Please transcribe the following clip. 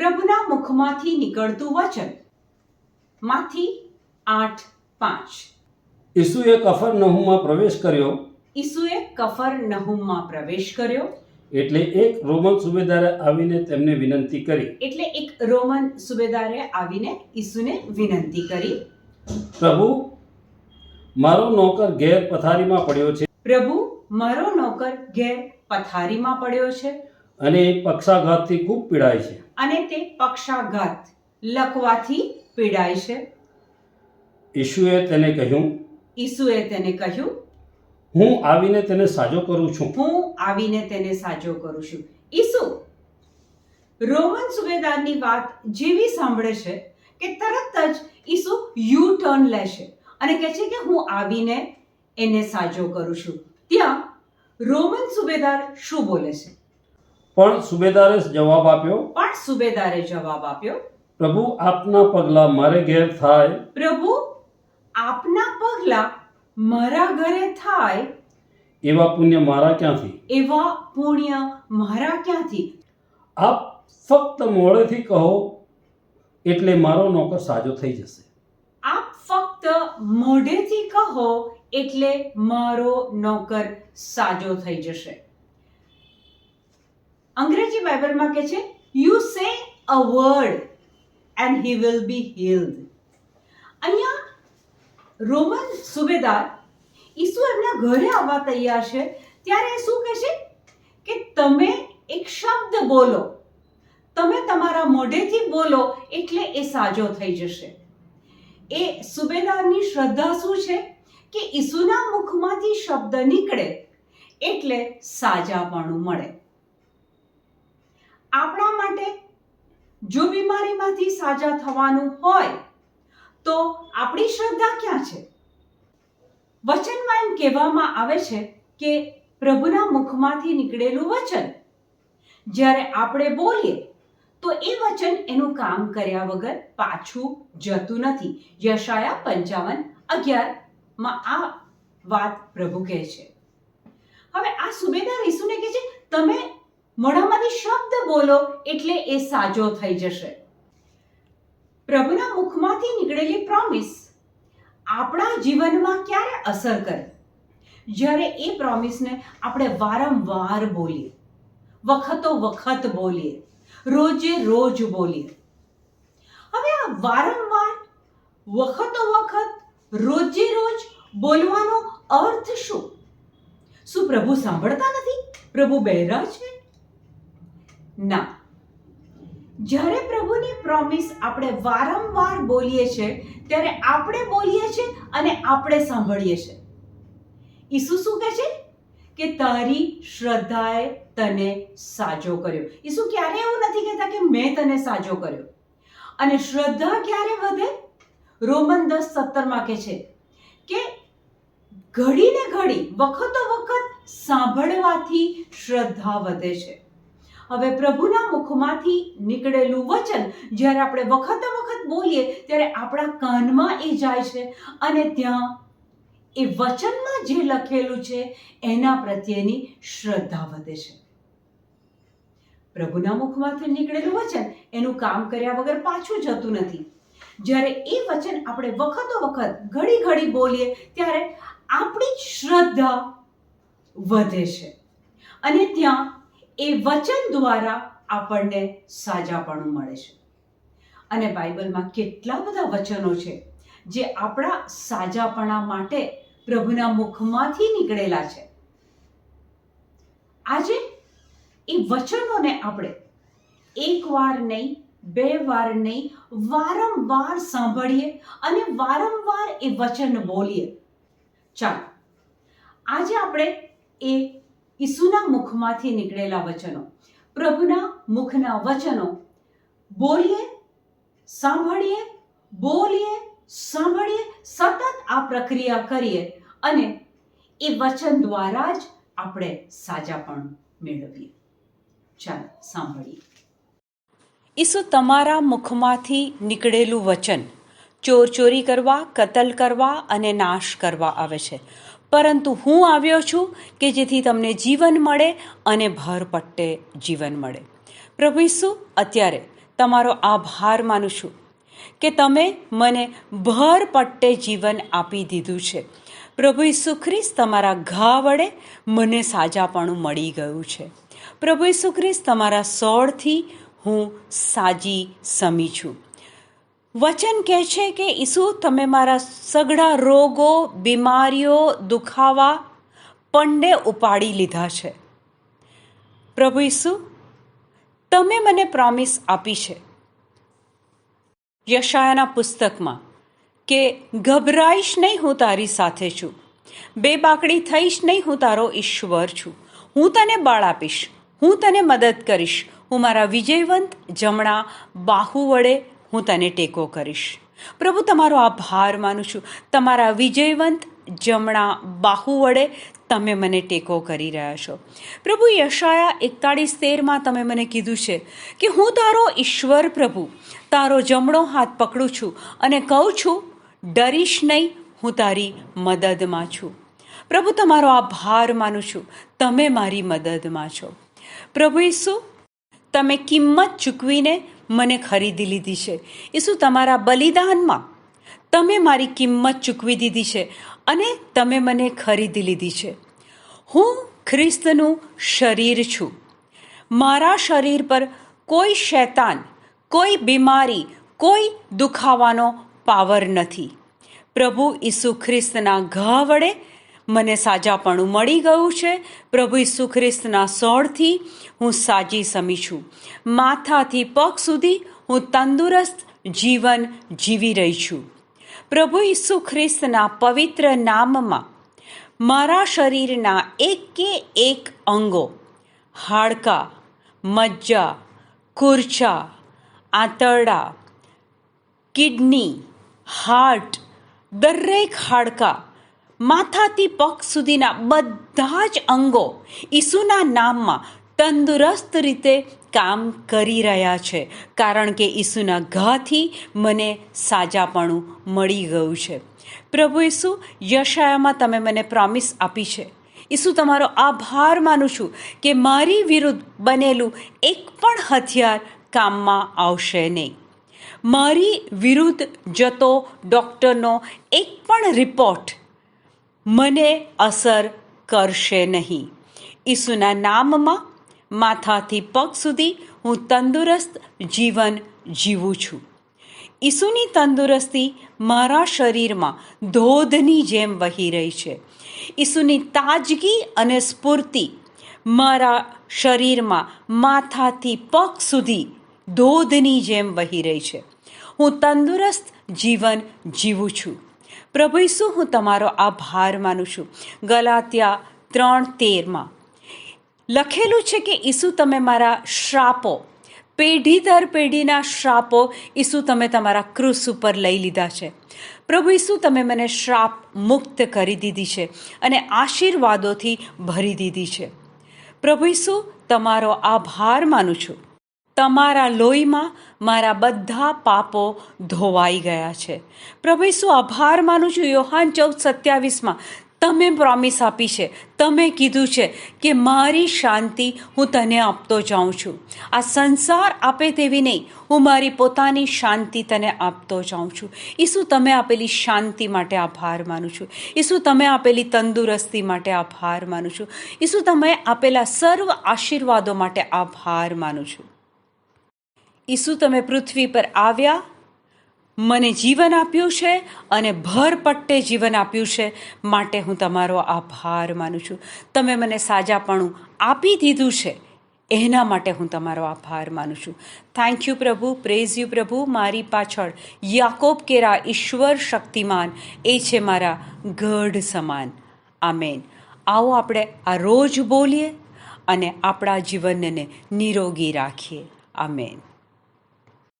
પ્રભુના મુખમાંથી નીકળતું વચન. માંથી આઠ પાંચ. ઈસુએ કફરનહુમમાં પ્રવેશ કર્યો. ઈસુએ કફર નહુમમાં પ્રવેશ કર્યો. એટલે એક રોમન સુબેદારે આવીને તેમને વિનંતી કરી. એટલે એક રોમન સુબેદારે આવીને ઈસુને વિનંતી કરી. પ્રભુ મારો નોકર ઘેર પથારીમાં પડ્યો છે. પ્રભુ મારો નોકર ઘેર પથારીમાં પડ્યો છે. અને પક્ષાઘાતથી ખૂબ પીડાય છે. અને તે પક્ષાઘાત લકવાથી પીડાય છે. ઈશુએ તેને કહ્યું ઈસુએ તેને કહ્યું હું આવીને તેને સાજો કરું છું. હું આવીને તેને સાજો કરું છું. ઈસુ રોમન સુબેદારની વાત જેવી સાંભળે છે કે તરત જ ઈસુ યુ ટર્ન લેશે અને કહે છે કે હું આવીને એને સાજો કરું છું. ત્યાં રોમન સુબેદાર શું બોલે છે? પણ સુબેદારે જવાબ આપ્યો પણ સુબેદારે જવાબ આપ્યો પ્રભુ આપના પગલાં મારે ઘેર થાય. પ્રભુ આપના પગલા મારા ઘરે થાય. એવા પુણ્ય મારા ક્યાંથી? એવા પુણ્ય મારા ક્યાંથી? આપ ફક્ત મોડેથી કહો એટલે મારો નોકર સાજો થઈ જશે. આપ ફક્ત મોઢેથી કહો એટલે મારો નોકર સાજો થઈ જશે. અંગ્રેજી બાઇબલમાં કહે છે you say a word and he will be healed અહીંયા રોમન સુબેદાર ઈસુ એમના ઘરે આવવા તૈયાર છે, ત્યારે શું કહે છે? કે તમે એક શબ્દ બોલો. તમે તમારા મોઢેથી બોલો એટલે એ સાજો થઈ જશે. એ સુબેદારની શ્રદ્ધા શું છે? કે ઈસુના મુખમાંથી શબ્દ નીકળે એટલે સાજાપણું મળે. આપણા માટે જો બીમારીમાંથી સાજા થવાનું હોય, તો આપણી શ્રદ્ધા ક્યાં છે? વચનમાં એમ કહેવામાં આવે છે કે પ્રભુના મુખમાંથી નીકળેલું વચન, જ્યારે આપણે બોલીએ, તો એ વચન એનું કામ કર્યા વગર પાછું જતું નથી. યશાયા પંચાવન અગિયારમાં આ વાત પ્રભુ કહે છે. હવે આ સુબેદાર ઈસુને કહે છે, તમે મોઢામાંથી શબ્દ બોલો એટલે એ સાજો થઈ જશે. પ્રભુના મુખમાંથી નીકળેલી પ્રોમિસ આપણા જીવનમાં ક્યારે અસર કરે? જ્યારે એ પ્રોમિસને આપણે વારંવાર બોલીએ, વખતો વખત બોલીએ, રોજે રોજ બોલીએ. હવે આ વારંવાર, વખતો વખત, રોજે રોજ બોલવાનો અર્થ શું? શું પ્રભુ સાંભળતા નથી? પ્રભુ બહેરા છે? ના. જ્યારે પ્રભુની પ્રોમિસ આપણે વારંવાર બોલીએ છીએ, ત્યારે આપણે બોલીએ છીએ અને આપણે સાંભળીએ છીએ. ઈસુ શું કહે છે? કે તારી શ્રદ્ધાએ તને સાજો કર્યો. ઈસુ ક્યારે એવું નથી કહેતા કે મેં તને સાજો કર્યો. અને શ્રદ્ધા ક્યારે વધે? રોમન દસ સત્તરમાં કહે છે કે ઘડીને ઘડી, વખતો વખત સાંભળવાથી શ્રદ્ધા વધે છે. હવે પ્રભુના મુખમાંથી નીકળેલું વચન જ્યારે આપણે વખત વખત બોલીએ ત્યારે આપણા કાનમાં એ જાય છે અને ત્યાં એ વચનમાં જે લખેલું છે એના પ્રત્યેની શ્રદ્ધા વધે છે. પ્રભુના મુખમાંથી નીકળેલું વચન એનું કામ કર્યા વગર પાછું જતું નથી. જ્યારે એ વચન આપણે વખતો વખત ઘડી ઘડી બોલીએ ત્યારે આપણી શ્રદ્ધા વધે છે. અને ત્યાં એ વચન દ્વારા આપણને સાજાપણું મળે છે. અને બાઇબલમાં કેટલા બધા વચનો છે જે આપણા સાજાપણા માટે પ્રભુના મુખમાંથી નીકળેલા છે. આજે એ વચનોને આપણે એક વાર નહીં, બે વાર નહીં, વારંવાર સાંભળીએ અને વારંવાર એ વચન બોલીએ. ચાલો, આજે આપણે એ ઈસુના મુખમાંથી નીકળેલા વચનો, પ્રભુના મુખના વચનો. બોલીએ, સાંભળીએ બોલીએ, સાંભળીએ, સતત આ પ્રક્રિયા કરીએ અને એ વચન દ્વારા જ આપણે સાજા પણ મેળવીએ. ચાલો, સાંભળીએ. ઈસુ તમારા મુખમાંથી નીકળેલું વચન ચોર ચોરી કરવા, કતલ કરવા અને નાશ કરવા આવે છે. પરંતુ હું આવ્યો છું કે જેથી તમને જીવન મળે અને ભરપટ્ટે જીવન મળે. પ્રભુ ઈસુ, અત્યારે તમારો આભાર માનું છું કે તમે મને ભર પટ્ટે જીવન આપી દીધું છે. પ્રભુ ઈસુ ખ્રિસ્ત તમારા ઘા વડે મને સાજાપણું મળી ગયું છે. પ્રભુ ઈસુ ખ્રિસ્ત તમારા સોળથી હું સાજી સમી છું. વચન કહે છે કે, ઈસુ, તમે મારા સઘળા રોગો, બીમારીઓ દુખાવા પંડે ઉપાડી લીધા છે. પ્રભુ ઈસુ, તમે મને પ્રોમિસ આપી છે યશાયાના પુસ્તકમાં કે, ગભરાઈશ નહીં હું તારી સાથે છું. બે બાકડી થઈશ નહીં હું તારો ઈશ્વર છું. હું તને બળ આપીશ. હું તને મદદ કરીશ. હું મારા વિજયવંત જમણા બાહુ વડે હું તને ટેકો કરીશ. પ્રભુ, તમારો આભાર માનું છું. તમારા વિજયવંત જમણા બાહુ વડે તમે મને ટેકો કરી રહ્યા છો. પ્રભુ, યશાયા એકતાળીસ તેરમાં તમે મને કીધું છે કે હું તારો ઈશ્વર પ્રભુ, તારો જમણો હાથ પકડું છું અને કહું છું, ડરીશ નહીં, હું તારી મદદમાં છું. પ્રભુ, તમારો આભાર માનું છું. તમે મારી મદદમાં છો. પ્રભુ ઈસુ, તમે કિંમત ચૂકવીને મને ખરીદી લીધી છે. ઈસુ તમારા બલિદાનમાં તમે મારી કિંમત ચૂકવી દીધી છે અને તમે મને ખરીદી લીધી છે. હું ખ્રિસ્તનું શરીર છું. મારા શરીર પર કોઈ શૈતાન, કોઈ બીમારી, કોઈ દુખાવાનો પાવર નથી. પ્રભુ ઈસુ ખ્રિસ્તના ઘા વડે મને સાજાપણું મળી ગયું છે. પ્રભુ ઈસુ ખ્રિસ્તના સોળથી હું સાજી સમી છું. માથાથી પગ સુધી હું તંદુરસ્ત, જીવન જીવી રહી છું. પ્રભુ ઈસુ ખ્રિસ્તના પવિત્ર નામમાં મારા શરીરના એકે એક અંગો, હાડકાં, મજ્જા, કુરચા, આંતરડા, કિડની, હાર્ટ, દરેક હાડકાં માથાથી પગ સુધીના બધા જ અંગો ઈસુના નામમાં તંદુરસ્ત રીતે કામ કરી રહ્યા છે. કારણ કે ઈસુના ઘાથી મને સાજાપણું મળી ગયું છે. પ્રભુ ઈસુ, યશાયામાં તમે મને પ્રોમિસ આપી છે. ઈસુ, તમારો આભાર માનું છું કે મારી વિરુદ્ધ બનેલું એક પણ હથિયાર કામમાં આવશે નહીં. મારી વિરુદ્ધ જતો ડૉક્ટરનો એક પણ રિપોર્ટ મને અસર કરશે નહીં. ઈસુના નામમાં માથાથી પગ સુધી હું તંદુરસ્ત જીવન જીવું છું. ઈસુની તંદુરસ્તી મારા શરીરમાં ધોધની જેમ વહી રહી છે. ઈસુની તાજગી અને સ્ફૂર્તિ મારા શરીરમાં માથાથી પગ સુધી ધોધની જેમ વહી રહી છે. હું તંદુરસ્ત જીવન જીવું છું. પ્રભુ ઈસુ, હું તમારો આભાર માનું છું. ગલાત્યા ત્રણ તેરમાં લખેલું છે કે ઈસુ, તમે મારા શ્રાપો, પેઢી દર પેઢીના શ્રાપો ઈસુ, તમે તમારા ક્રુસ ઉપર લઈ લીધા છે. પ્રભુ ઈસુ, તમે મને શ્રાપ મુક્ત કરી દીધી છે અને આશીર્વાદોથી ભરી દીધી છે. પ્રભુ ઈસુ, તમારો આભાર માનું છું. તમારા લોહીમાં મારા બધા પાપો ધોવાઈ ગયા છે. પ્રભુ ઈસુ, આભાર માનું છું. યોહાન ચૌદ સત્યાવીસમાં, તમે પ્રોમિસ આપી છે. તમે કીધું છે કે મારી શાંતિ હું તને આપતો જાઉં છું. આ સંસાર આપે તેવી નહીં. હું મારી પોતાની શાંતિ તને આપતો જાઉં છું. ઈસુ, તમે આપેલી શાંતિ માટે આભાર માનું છું. ઈસુ, તમે આપેલી તંદુરસ્તી માટે આભાર માનું છું. ઈસુ, તમે આપેલા સર્વ આશીર્વાદો માટે આભાર માનું છું. ઈસુ તમે પૃથ્વી પર આવ્યા, મને જીવન આપ્યું છે અને ભરપટ્ટે જીવન આપ્યું છે. માટે હું તમારો આભાર માનું છું. તમે મને સાજાપણું આપી દીધું છે. એના માટે હું તમારો આભાર માનું છું. થેન્ક યુ પ્રભુ. પ્રેઝ યુ પ્રભુ. મારી પાછળ યાકોબ કેરા ઈશ્વર શક્તિમાન. એ છે મારા ગઢ સમાન. આમેન. આવો આપણે આ રોજ બોલીએ અને આપણા જીવનને નિરોગી રાખીએ. આમેન.